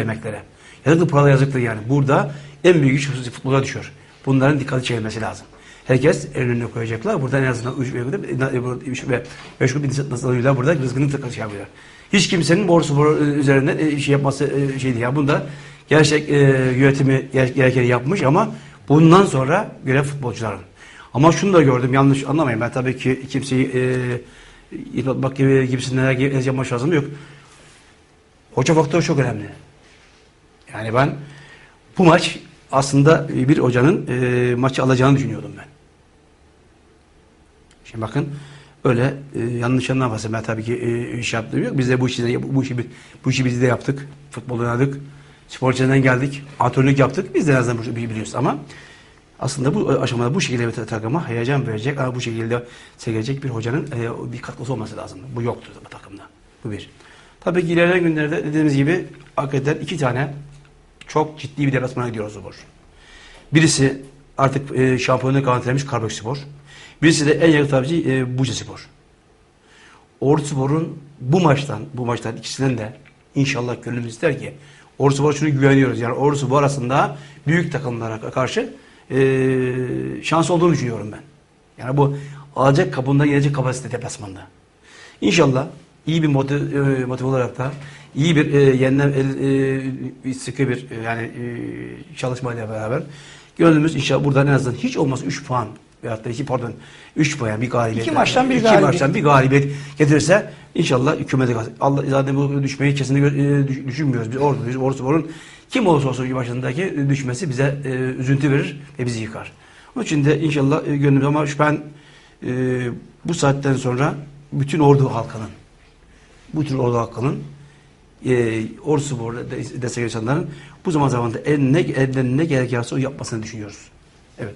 emeklere. Yazıktır paralar yazıktır yani. Burada en büyük iş futbola düşüyor. Bunların dikkati çekilmesi lazım. Herkes el önüne koyacaklar. Burada en azından üç ve beş grup nasıl burada rızkını şey yapıyorlar. Hiç kimsenin borsu bor üzerinden e, şey yapması e, şey değil. Ya bunda gerçek e, yönetimi ger- gerekeni yapmış ama bundan sonra görev futbolcuların. Ama şunu da gördüm yanlış anlamayın. Ben tabii ki kimseyi e, bak gibi gibisinden yapma şansım yok. Hoca faktörü çok önemli. Yani ben bu maç aslında bir hocanın e, maçı alacağını düşünüyordum ben. Şimdi bakın öyle e, yanlış anlamasın ben tabii ki e, iş yaptığım yok. Biz de bu işi bu işi bu işi biz de yaptık. Futbol oynadık. Sporcularından geldik. Antrenörlük yaptık. Biz de en azından bu işi biliyoruz ama aslında bu aşamada bu şekilde bir takıma heyecan verecek bu şekilde sevecek bir hocanın e, bir katkısı olması lazım. Bu yoktur bu takımda. Bu bir. Tabii ki ilerleyen günlerde dediğimiz gibi hakikaten iki tane çok ciddi bir deplasmana gidiyoruz Spor. Birisi artık e, şampiyonluk garantilemiş Karabük Spor. Birisi de en yakın tabii e, Buca Spor. Ordu Spor'un bu maçtan, bu maçtan ikisinden de inşallah gönlümüz ister ki Ordu Spor'a şunu güveniyoruz. Yani Ordu Spor arasında büyük takımlara karşı e, şans olduğunu düşünüyorum ben. Yani bu alacak kapında gelecek kapasite deplasmanda. İnşallah iyi bir motiv, e, motiv olarak da iyi bir e, yeniden el, e, sıkı bir e, yani e, çalışmayla beraber gönlümüz inşallah buradan en azından hiç olmazsa 3 puan veyahut da 2 pardon 3 puan bir galibiyet. İki maçtan bir galibiyet. maçtan bir galibiyet getirirse inşallah hükümete Allah zaten bu düşmeyi kesinlikle e, düş- düşünmüyoruz. Biz orduyuz. Ordu Spor'un kim olursa olsun başındaki düşmesi bize e, üzüntü verir ve bizi yıkar. Onun için de inşallah e, gönlümüz ama şu ben e, bu saatten sonra bütün ordu halkının bu tür ordu halkının e, Ordu Spor destek insanların bu zaman zamanda en ne, elden ne gerekiyorsa o yapmasını düşünüyoruz. Evet.